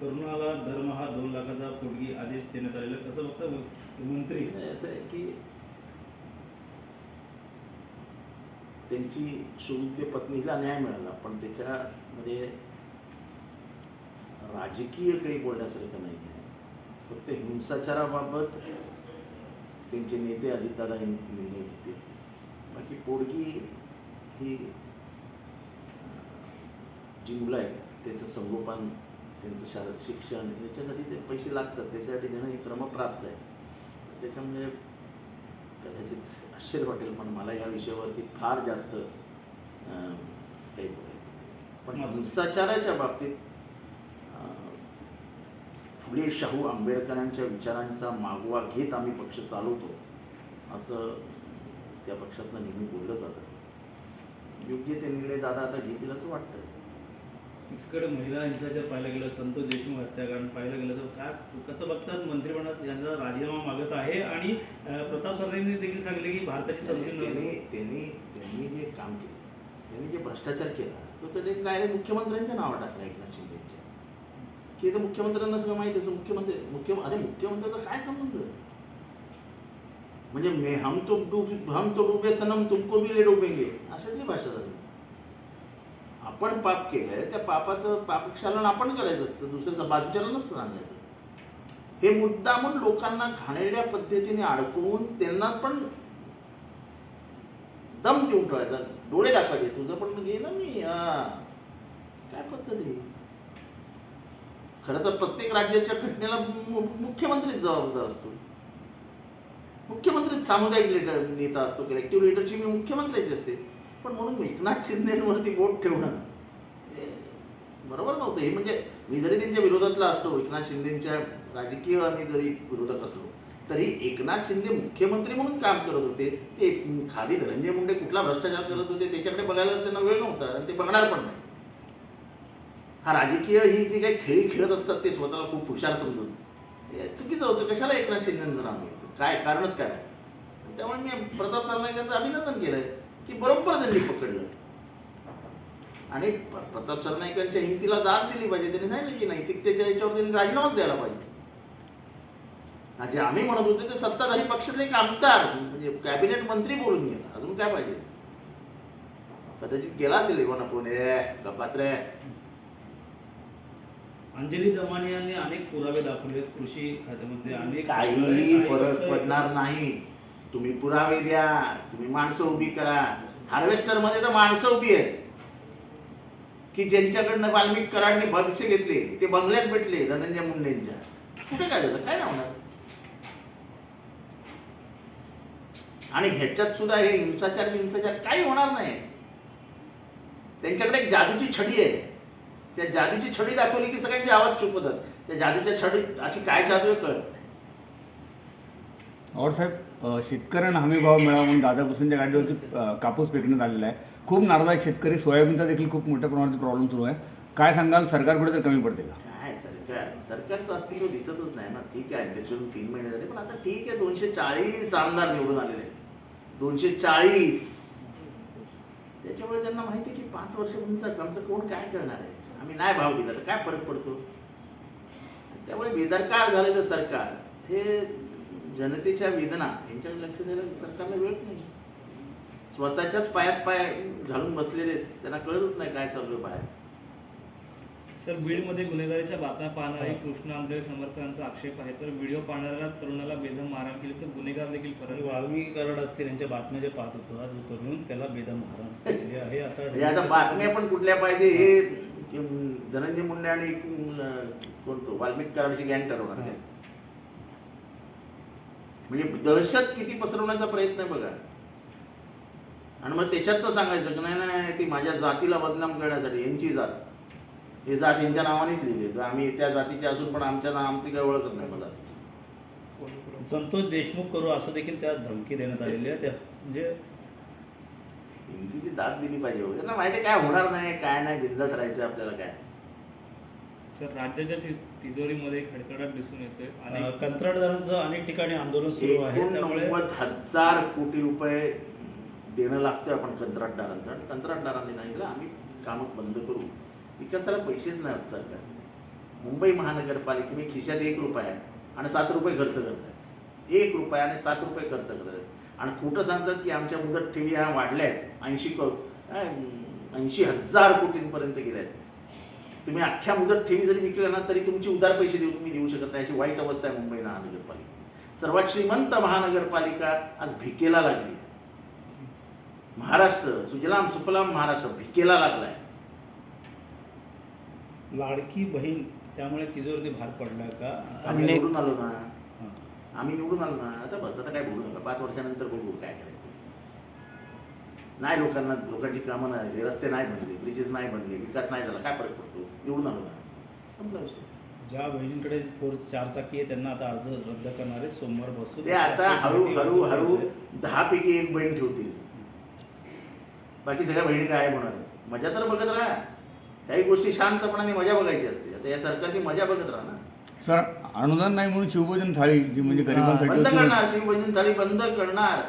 तरुणाला हा दोन लाखाचा पोटगी आदेश देण्यात आलेला कसं बघता मंत्री? नाही, असं आहे की त्यांची शोधते पत्नीला न्याय मिळाला पण त्याच्यामध्ये राजकीय काही बोलण्यासारखं नाही आहे. फक्त हिंसाचाराबाबत त्यांचे नेते अजितदादा निर्णय घेतील. बाकी पोडगी ही जी मुलं आहेत त्याचं संगोपन त्यांचं शार शिक्षण याच्यासाठी ते पैसे लागतात. त्याच्यासाठी देणं हे क्रमप्राप्त आहे. त्याच्यामुळे कदाचित आश्चर्य वाटेल पण मला या विषयावरती फार जास्त काही बोलायचं. पण हिंसाचाराच्या बाबतीत फुले शाहू आंबेडकरांच्या विचारांचा मागोवा घेत आम्ही पक्ष चालवतो असं त्या पक्षातनं नेहमी बोललं जातं. योग्य ते निर्णय दादा आता घेतील असं वाटतं एकीकडे महिला हिंसाचार पाहायला गेलं संतोष देशमुख हत्याकांड पाहायला गेलं तर काय कसं बघतात मंत्रिमंडळात यांचा राजीनामा मागत आहे आणि प्रताप सरनाईंनी देखील सांगितले की भारताची त्यांनी त्यांनी त्यांनी जे काम केलं त्यांनी जे भ्रष्टाचार केला तो त्याने डायरेक्ट मुख्यमंत्र्यांच्या नावावर टाकला एकनाथ शिंदेच्या. की तर मुख्यमंत्र्यांना सगळं माहिती असं मुख्यमंत्री मुख्य अरे मुख्यमंत्र्याचा काय संबंध? म्हणजे मे हम तो डूब हम तो डुबे सनम तुमको भी ले डुबेंगे अशातली भाषा झाली. आपण पाप केलंय त्या पापाचं पापक्षालन आपण करायचं असतं. दुसऱ्याचं बाजूच्याला नसतं सांगायचं. हे मुद्दा म्हणून लोकांना घाणेरड्या पद्धतीने अडकवून त्यांना पण दम देऊन ठेवायचा. डोळे दाखवायचे तुझं पण घे ना मी काय पद्धती? खरं तर प्रत्येक राज्याच्या घटनेला मुख्यमंत्रीच जबाबदार असतो. मुख्यमंत्रीच सामुदायिक लीडर नेता असतो. कलेक्टिव्ह लीडरची मी मुख्यमंत्र्याची असते. पण म्हणून एकनाथ शिंदेवरती बोट ठेवणं. बरोबर नव्हतं. हे म्हणजे मी जरी त्यांच्या विरोधातला असतो एकनाथ शिंदेच्या राजकीय आम्ही जरी विरोधात असलो तरी एकनाथ शिंदे मुख्यमंत्री म्हणून काम करत होते. ते खाली धनंजय मुंडे कुठला भ्रष्टाचार करत होते त्याच्याकडे बघायला त्यांना वेळ नव्हता आणि ते बघणार पण नाही. हा राजकीय ही जी काही खेळी खेळत असतात ते स्वतःला खूप हुशार समजून. हे चुकीचं होतं. कशाला एकनाथ शिंदेचं नाव घ्यायचं? काय कारणच काय? त्यामुळे मी प्रताप सरनाईकांचं अभिनंदन केलं आहे की बरोबर त्यांनी पकडलं. आणि प्रताप सरनाईकांच्या हिमतीला दाद दिली पाहिजे. त्यांनी सांगितलं की नैतिकतेच्या याच्यावर त्यांनी राजीनामाच द्यायला पाहिजे. जे आम्ही म्हणत होते ते सत्ताधारी पक्षातले एक आमदार म्हणजे कॅबिनेट मंत्री बोलून गेला अजून काय पाहिजे? कदाचित गेला असेल इव्हन ए गप्पास रे. अंजली दमाने यांनी अनेक पुरावे दाखवले कृषी खात्यामध्ये अनेक काही फरक पडणार नाही. तुम्ही पुरावे द्या तुम्ही माणसं उभी करा. हार्वेस्टरमध्ये तर माणसं उभी आहेत. की ज्यांच्याकडनं वाल्मिक कराडने भविष्य घेतले ते बंगल्यात भेटले धनंजय मुंडेंच्या. कुठे काय झालं? काय नाही होणार आणि ह्याच्यात सुद्धा हे हिंसाचार हिंसाचार काही होणार नाही. त्यांच्याकडे एक जादूची छडी आहे. त्या जादूची छडी दाखवली की सगळ्यांचे आवाज चुप होतात त्या जादूच्या छडीत अशी काय जादू आहे कळत नाही. और साहेब? शेतकऱ्यांना हमी भाव मिळावा म्हणून दादा भुसेंच्या गाडीवरती कापूस फेकण्यात आलेला आहे. खूप नाराज आहे शेतकरी. सोयाबीनचा देखील खूप मोठ्या प्रमाणात प्रॉब्लेम सुरू आहे. काय सांगाल? सरकार कुठे तर कमी पडते का? काय सरकार? सरकारचं अस्तित्व दिसतच नाही ना. ठीक आहे त्याच्यातून तीन महिने झाले पण आता ठीक आहे दोनशे चाळीस आमदार निवडून आलेले आहेत. दोनशे चाळीस त्याच्यामुळे त्यांना माहिती आहे की पाच वर्षापूर्वीचं आमचं कोण काय करणार आहे? आम्ही नाही भाव दिला तर काय फरक पडतो? त्यामुळे बेदरकार झालेलं सरकार हे जनतेच्या वेदना यांच्याकडे लक्ष द्यायला सरकारला वेळच नाही. स्वतःच्याच पायात पाय घालून बसलेले आहेत. त्यांना कळतच नाही काय चालू आहे बाहेर. सर बीडमध्ये गुन्हेगारीच्या बातम्या पाहणारे कृष्ण आंधळे समर्थकांचा आक्षेप आहे. तर व्हिडिओ पाहणाऱ्या तरुणाला बेदम मारहाण केली तर गुन्हेगार देखील फरक वाल्मिकी कराड असतील यांच्या बातम्या जे पाहत होतो हा जो तरुण त्याला बेदम मारण केली आहे. म्हणजे आता बातम्या पण कुठल्या पाहिजे हे. धनंजय मुंडे आणि कोणतो वाल्मिक कराडची गॅन ठरवणार? म्हणजे दहशत किती पसरवण्याचा प्रयत्न आहे बघा. आणि मग त्याच्यात तर सांगायचं की नाही नाही ती माझ्या जातीला बदनाम करण्यासाठी यांची जात. हे जात यांच्या नावानेच लिहिली तर आम्ही त्या जातीचे असून पण आमच्या नाव आमची काही ओळखच नाही मला. संतोष देशमुख करू असं देखील त्यात धमकी देण्यात आलेली आहे. त्या म्हणजे हिंदीची दाद दिली पाहिजे. त्यांना माहिती आहे काय होणार नाही काय नाही बिंदास राहायचं आपल्याला काय. तर राज्याच्या तिजोरीमध्ये खडखडाट दिसून येतोय. आणि कंत्राटदारांचं अनेक ठिकाणी आंदोलन सुरू आहे. त्यामुळे हजार कोटी रुपये देणं लागतोय आपण कंत्राटदारांचं. आणि कंत्राटदारांनी सांगितलं आम्ही कामं बंद करू. विकासाला पैसेच नाही होत सरकार. मुंबई महानगरपालिकेने खिशात एक रुपया आहे आणि सात रुपये खर्च करतात एक रुपया आणि सात रुपये खर्च करतात आणि खोटं सांगतात की आमच्या मुदत ठेवी ह्या वाढल्या आहेत ऐंशी ऐंशी हजार कोटींपर्यंत गेल्या आहेत तुम्ही अख्ख्या मुदत ठेवी जरी विकल्या ना तरी तुमची उधार पैसे देऊ तुम्ही देऊ शकत नाही. अशी वाईट अवस्था आहे मुंबई महानगरपालिका सर्वात श्रीमंत महानगरपालिका आज भिकेला लागली. महाराष्ट्र सुजलाम सुफलाम महाराष्ट्र भिकेला लागलाय. लाडकी बहीण त्यामुळे तिच्यावरती भार पडला का? आम्ही निवडून आलो ना. हां. आम्ही निवडून आलो ना. आता बस आता काय बोलू नका. पाच वर्षानंतर बघू काय करायचं. नाही लोकांना लोकांची कामं नाही रस्ते नाही बनले ब्रिजेस नाही बनले विकास नाही झाला काय फरक पडतो? निवडून आलो ना संपला विषय. ज्या बहिणींकडे फोर्स चार चाकी आहे त्यांना आता अर्ज रद्द करणारे सोमवार बसून ते आता हळू हळू हळू दहा पैकी एक बहीण ठेवतील. बाकी सगळ्या बहिणी काय होणार? मजा तर बघत राहा. काही गोष्टी शांतपणाने मजा बघायची असते. आता या सरकारची मजा बघत राहा ना. सर अनुदान नाही म्हणून शिवभोजन थाळी जी म्हणजे गरिबांसाठी बंद. करणार शिवभोजन थाळी बंद करणार.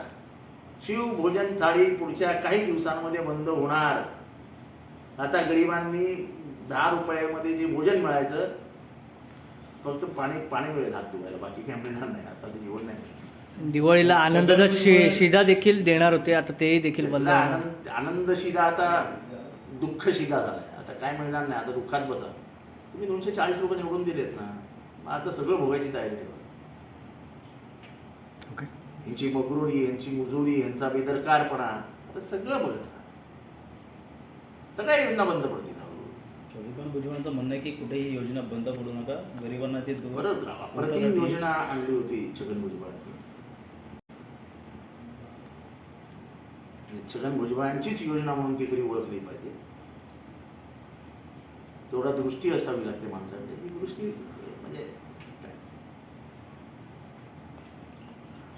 शिवभोजन थाळी पुढच्या काही दिवसांमध्ये बंद होणार. आता गरिबांनी दहा रुपयामध्ये जे भोजन मिळायचं फक्त पाणी पाणी मिळेल हात धुवायला बाकी काय मिळणार नाही. आता ते जेवण नाही दिवाळीला आनंदाचा शि शिदा देखील देणार होते आता तेही देखील बंद. आनंद आनंद शिदा आता दुःख शिदा झालाय. आता काय मिळणार नाही आता दुःखात बसा. तुम्ही दोनशे चाळीस लोक निवडून दिलेत ना. आता सगळं भोगायची तयारी. यांची मगरुरी यांची मुजुरी यांचा बेदरकारपणा आता सगळं बघत. सगळ्या योजना बंद पडतील भुजबळांचं म्हणणं आहे की कुठेही योजना बंद पडू नका गरिबांना ते अप्रतिम योजना आणली होती छगन भुजबळांनी. छगन भुजबळांचीच योजना म्हणून ती तरी ओळखली पाहिजे. तेवढा दृष्टी असावी लागते माणसाकडे. ही दृष्टी म्हणजे काय?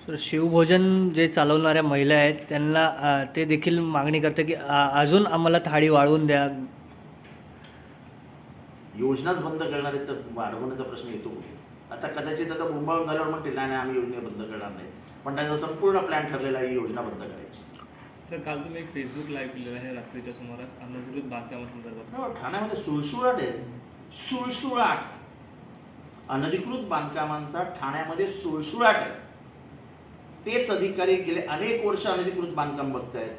तर शिवभोजन जे चालवणाऱ्या महिला आहेत त्यांना ते देखील मागणी करते की अजून आम्हाला थाळी वाढवून द्या. योजनाच बंद करणार आहेत तर वाढवण्याचा प्रश्न येतो कुठे? आता कदाचित आता मुंबईहून झाल्यावर म्हणतील नाही नाही, आम्ही योजना बंद करणार नाही. पण त्याचा संपूर्ण प्लॅन ठरलेला आहे ही योजना बंद करायची. सर काल तुम्ही एक फेसबुक लाईव्ह केलेलं आहे रात्रीच्या सुमारास अनधिकृत बांधकामासंदर्भात हो, ठाण्यामध्ये सुळसुळाट आहे. सुळसुळाट. अनधिकृत बांधकामांचा ठाण्यामध्ये सुळसुळाट आहे. तेच अधिकारी गेले अनेक वर्ष अनधिकृत बांधकाम बघतायत.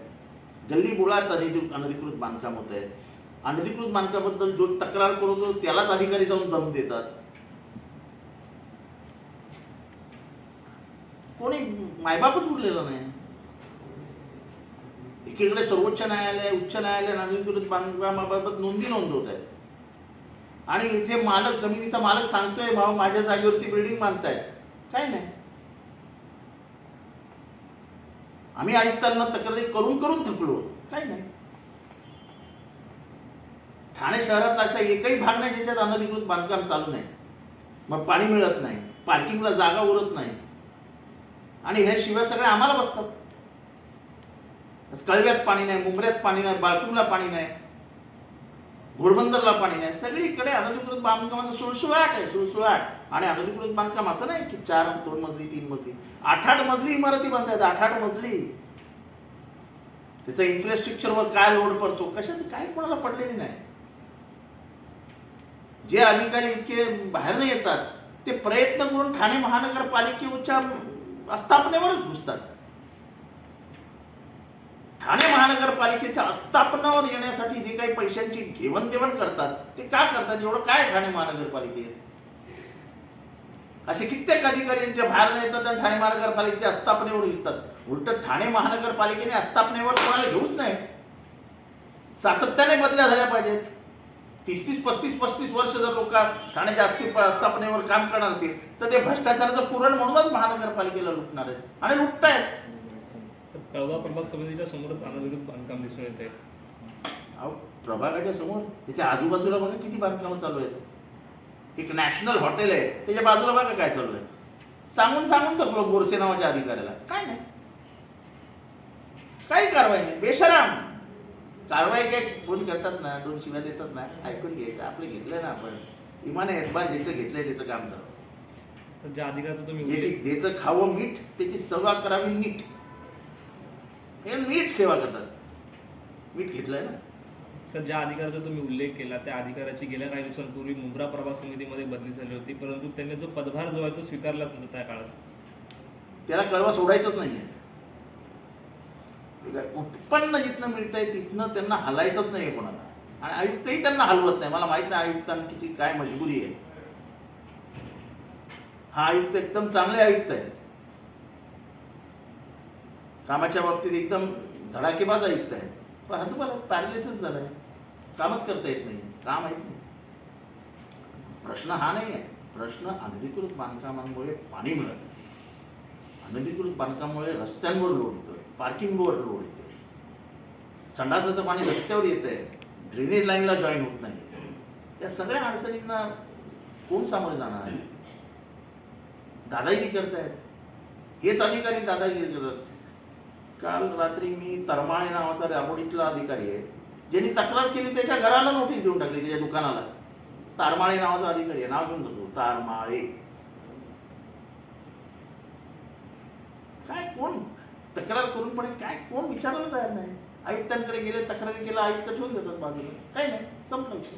गल्ली बुळात अनधिकृत अनधिकृत बांधकाम होत आहे अनधिकृत बांधकामाबद्दल जो तक्रार करतो त्यालाच अधिकारी जाऊन दम देतात. कोणी मायबापच उरलेलं नाही. एकीकडे सर्वोच्च न्यायालय उच्च न्यायालय अनधिकृत बांधकामाबाबत नोंदी नोंदवत आहे आणि इथे मालक जमिनीचा मालक सांगतोय भाऊ माझ्या जागेवरती बिल्डिंग बांधतायत. काय नाही. आम्ही आयुक्तांना तक्रारी करून करून थकलो. काही नाही. ठाणे शहरातला असा एकही भाग नाही ज्याच्यात अनधिकृत बांधकाम चालू नाही. मग पाणी मिळत नाही पार्किंगला जागा उरत नाही. आणि हे शिवाय सगळे आम्हाला बसतात. कळव्यात पाणी नाही मुंबऱ्यात पाणी नाही बाथरूमला पाणी नाही. घोडबंदरला पाणी नाही सगळीकडे अनधिकृत बांधकामाचं सुळसुळाट आहे सुळसुळाट. आणि अनधिकृत बांधकाम असं नाही की चार दोन मजली तीन मजली. आठ आठ मजली इमारती बांधतायत आठ आठ मजली. त्याचा इन्फ्रास्ट्रक्चरवर काय लोड पडतो? कशाच? काय कोणाला पडलेली नाही. जे अधिकारी इतके बाहेर येतात ते प्रयत्न करून ठाणे महानगरपालिकेच्या आस्थापनेवरच घुसतात. ठाणे महानगरपालिकेच्या आस्थापनावर येण्यासाठी जे काही पैशांची घेवणदेवण करतात ते का करतात? एवढं काय ठाणे महानगरपालिकेत असे कित्येक अधिकारी यांच्या बाहेर न येतात आणि ठाणे महानगरपालिकेच्या आस्थापनेवर दिसतात. उलट ठाणे महानगरपालिकेने आस्थापनेवर कोणाला घेऊच नाही सातत्याने बदल्या झाल्या पाहिजेत. तीस तीस पस्तीस पस्तीस वर्ष जर लोक ठाण्याच्या अस्तित्व आस्थापनेवर काम करणार असतील तर ते भ्रष्टाचाराचं पुरण म्हणूनच महानगरपालिकेला लुटणार आहेत. आणि लुटतायत. कळवा प्रभाग समितीच्या समोरच अनधिकृत बांधकाम दिसून येत आहे अहो प्रभागाच्या समोर त्याच्या आजूबाजूला बघा किती बांधकामं चालू आहेत. एक नॅशनल हॉटेल आहे त्याच्या बाजूला बघा काय चालू आहे. सांगून सांगून थकलो बोरसे नावाच्या अधिकाऱ्याला. काय नाही. काही कारवाई नाही. बेशराम. कारवाई काय फोन करतात ना दोन शिव्या देतात ना ऐकून घ्यायचं आपले घेतलं ना आपण. इमाने एतबार ज्याचं घेतलंय त्याचं काम झालं सर ज्या अधिकाराचं तुम्ही ज्याची ज्याचं खावं मीठ त्याची सेवा करावी नीट. हे नीट सेवा करतात. मीठ घेतलंय ना? सर ज्या अधिकाऱ्याचा तुम्ही उल्लेख केला त्या अधिकाऱ्याची गेल्या काही दिवसांपूर्वी मुंब्रा प्रभाग समितीमध्ये बदली झाली होती परंतु त्यांनी जो पदभार जो आहे तो स्वीकारलाच नव्हता त्या काळात. त्याला कळवा सोडायचंच नाहीये. आहे? उत्पन्न जिथनं मिळतंय तिथनं त्यांना हलायचंच नाहीये कोणाला. आणि आयुक्तही त्यांना हलवत नाही. मला माहीत नाही आयुक्तांची काय मजबुरी आहे. हा आयुक्त एकदम चांगले आयुक्त आहेत. कामाच्या बाबतीत एकदम धडाकेबाज ऐकत आहे. पण हातूला पॅरालिसिस झालाय. कामच करता येत नाही. काम आहे. नाही प्रश्न हा नाही आहे. प्रश्न अनधिकृत बांधकामांमुळे पाणी मिळत नाही. अनधिकृत बांधकामामुळे रस्त्यांवर लोड येतोय. पार्किंगवर लोड येतोय. संडासाचं पाणी रस्त्यावर येत आहे. ड्रेनेज लाईनला जॉईन होत नाही. या सगळ्या अडचणींना कोण सामोरे जाणार आहे? दादागिरी करतायत. हेच अधिकारी दादागिरी करतात. काल रात्री मी तरमाळे नावाचा राबोडीतला अधिकारी आहे ज्यांनी तक्रार केली त्याच्या घराला नोटीस देऊन टाकली त्याच्या दुकानाला. तारमाळे नावाचा अधिकारी आहे नाव घेऊन जातो तारमाळे. काय कोण तक्रार करून पण काय कोण विचारायला तयार नाही. आयुक्तांकडे गेले तक्रारी केला आयुक्त ठेवून देतात बाजूला. काही नाही संपला विषय.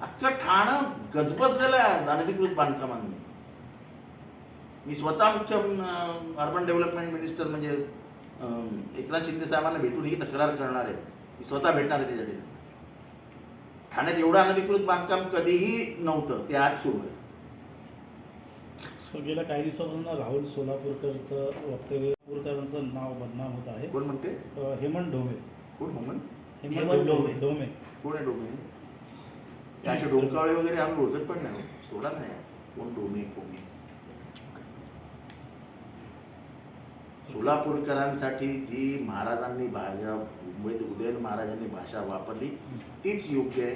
अख्खं ठाणं गजबजलेलं आहे आज अनधिकृत बांधकामांनी. मी स्वतः मुख्य अर्बन डेव्हलपमेंट मिनिस्टर म्हणजे एकनाथ शिंदे साहेबांना भेटून ही तक्रार करणार आहे. मी स्वतः भेटणार आहे त्याच्या ठिकाणी ठाण्यात एवढं अनधिकृत बांधकाम कधीही नव्हतं ते आज सुरू आहे. गेल्या काही दिवसापासून राहुल सोलापूरकरचं वक्तव्य सोलापूरकरांचं नाव बदनाम होत आहे. कोण म्हणते? हेमंत ढोमे. कोण होमन हेमंत ढोमे. ढोमे. कोण आहे डोमे ते असे डोंकावळे वगैरे आम्ही ओळखत पण नाही हो. सोडा नाही. कोण डोमे कोमे सोलापूरकरांसाठी जी महाराजांनी भाषा मुंबईत उदयन महाराजांनी भाषा वापरली तीच योग्य आहे.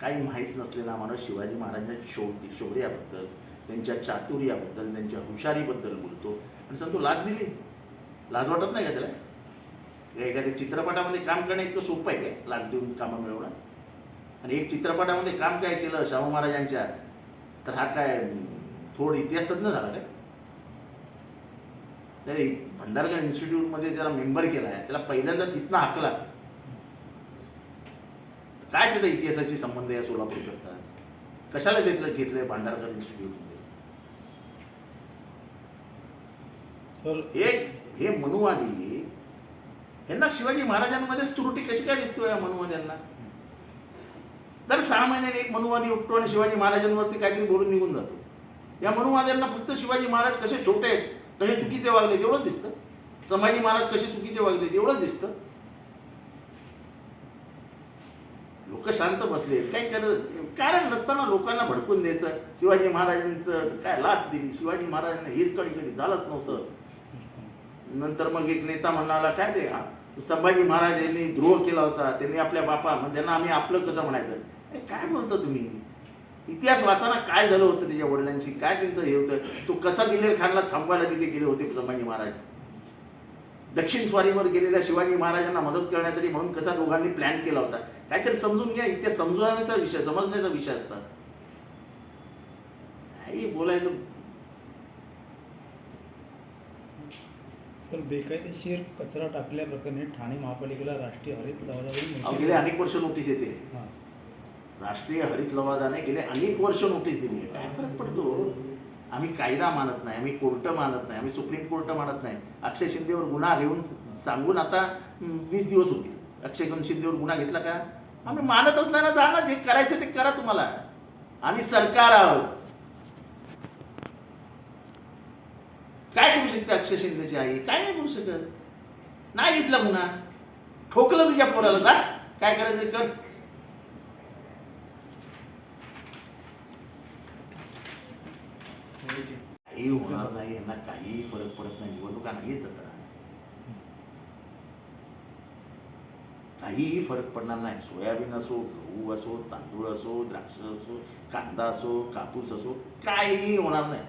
काही माहीत नसलेला माणूस शिवाजी महाराजांच्या शौर्य शौर्याबद्दल त्यांच्या चातुर्याबद्दल त्यांच्या हुशारीबद्दल बोलतो. आणि सांगतो लाज दिली? लाज वाटत नाही का त्याला? एखाद्या चित्रपटामध्ये काम करणं इतकं सोपं आहे काय लाज देऊन कामं मिळवणं? आणि एक चित्रपटामध्ये काम काय केलं शाहू महाराजांच्या? तर हा काय थोड इतिहास तज्ज्ञ झाला काय त्याने भंडारकर इन्स्टिट्यूटमध्ये त्याला मेंबर केला आहे त्याला पहिल्यांदा तिथनं हाकला. काय त्याचा इतिहासाशी संबंध आहे सोलापूरकडचा कशाला घेतलं घेतलंय भांडारकर इन्स्टिट्यूटमध्ये? सर एक हे मनुवादी यांना शिवाजी महाराजांमध्येच त्रुटी कशी काय दिसतोय या मनुवाद्यांना? दर सहा महिन्याने एक मनुवादी उठतो आणि शिवाजी महाराजांवरती काहीतरी बोलून निघून जातो. या मनुवाद्यांना फक्त शिवाजी महाराज कसे छोटे आहेत? कसे चुकीचे वागले एवढंच दिसतं. संभाजी महाराज कसे चुकीचे वागले एवढंच दिसतं. लोक शांत बसले काय करत कारण नसताना लोकांना भडकून द्यायचं. शिवाजी महाराजांचं काय लाच दिली? शिवाजी महाराजांना हिरकडी कधी झालंच नव्हतं. नंतर मग एक नेता म्हणाला काय ते? हा, संभाजी महाराज यांनी द्रोह केला होता. त्यांनी आपल्या बापा मग त्यांना आम्ही आपलं कसं म्हणायचं? काय बोलता तुम्ही? इतिहास वाचाना काय झालं होतं त्याच्या वडिलांशी? काय त्यांचं हे होतं? तो कसा दिलेर खानला थांबवायला तिथे गेले होते संभाजी महाराज? दक्षिण स्वारीवर गेलेल्या शिवाजी महाराजांना मदत करण्यासाठी म्हणून कसा दोघांनी प्लॅन केला होता? काहीतरी समजून घ्या इतिहास समजवण्याचा विषय समजण्याचा विषय असतात काही बोलायचं. सर बेकायदेशीर कचरा टाकल्याप्रकरणी ठाणे महापालिकेला राष्ट्रीय हरित गेले अनेक वर्ष नोटीस येते. राष्ट्रीय हरित लवादाने गेले अनेक वर्ष नोटीस दिली आहे. काय फरक पडतो? आम्ही कायदा मानत नाही आम्ही कोर्ट मानत नाही आम्ही सुप्रीम कोर्ट मानत नाही. अक्षय शिंदेवर गुन्हा घेऊन सांगून आता वीस दिवस होतील. अक्षय शिंदेवर गुन्हा घेतला का? आम्ही मानतच नाही ना जा ना जे करायचं ते करा तुम्हाला. आम्ही सरकार आहोत. काय करू शकते अक्षय शिंदेची आई? काय नाही करू शकत. नाही घेतला गुन्हा. ठोकलं तुझ्या पोराला जा. काय करायचं कर. काही होणार नाही यांना काहीही फरक पडत नाही निवडणुका नाहीच आता काहीही फरक पडणार नाही सोयाबीन असो गहू असो तांदूळ असो द्राक्ष असो कांदा असो कापूस असो काहीही होणार नाही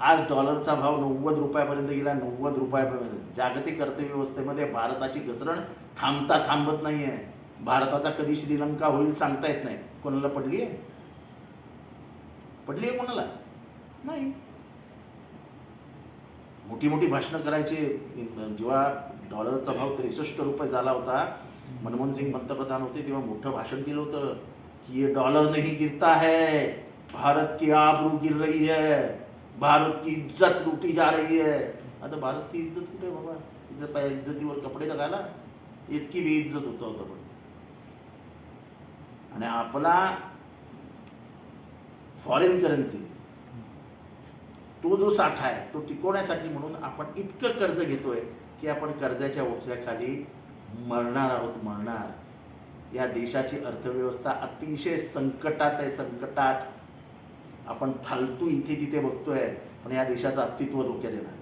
आज डॉलरचा भाव नव्वद रुपयापर्यंत गेला नव्वद रुपयापर्यंत जागतिक अर्थव्यवस्थेमध्ये भारताची घसरण थांबता थांबत नाहीये भारताचा कधी श्रीलंका होईल सांगता येत नाही. कोणाला पडली आहे पडली आहे कोणाला? नाही. मोठी मोठी भाषणं करायचे. जेव्हा डॉलरचा भाव त्रेसष्ट रुपये झाला होता मनमोहन सिंग पंतप्रधान होते तेव्हा मोठं भाषण केलं होतं की ये डॉलर नहीं गिरता है भारत की आबरू गिर रही है. भारत की इज्जत लुटी जा रही है. आता भारत की इज्जत कुठे बाबा? इज्जत इज्जतीवर कपडे तर इतकी इतकी बेइज्जत होतं होतं पण. आणि आपला फॉरेन करन्सी तो जो साठा आहे तो टिकवण्यासाठी म्हणून आपण इतकं कर्ज घेतोय की आपण कर्जाच्या ओझ्याखाली मरणार आहोत मरणार. या देशाची अर्थव्यवस्था अतिशय संकटात आहे संकटात. आपण फालतू इथे तिथे बघतोय पण या देशाचं अस्तित्व धोक्यात येणार.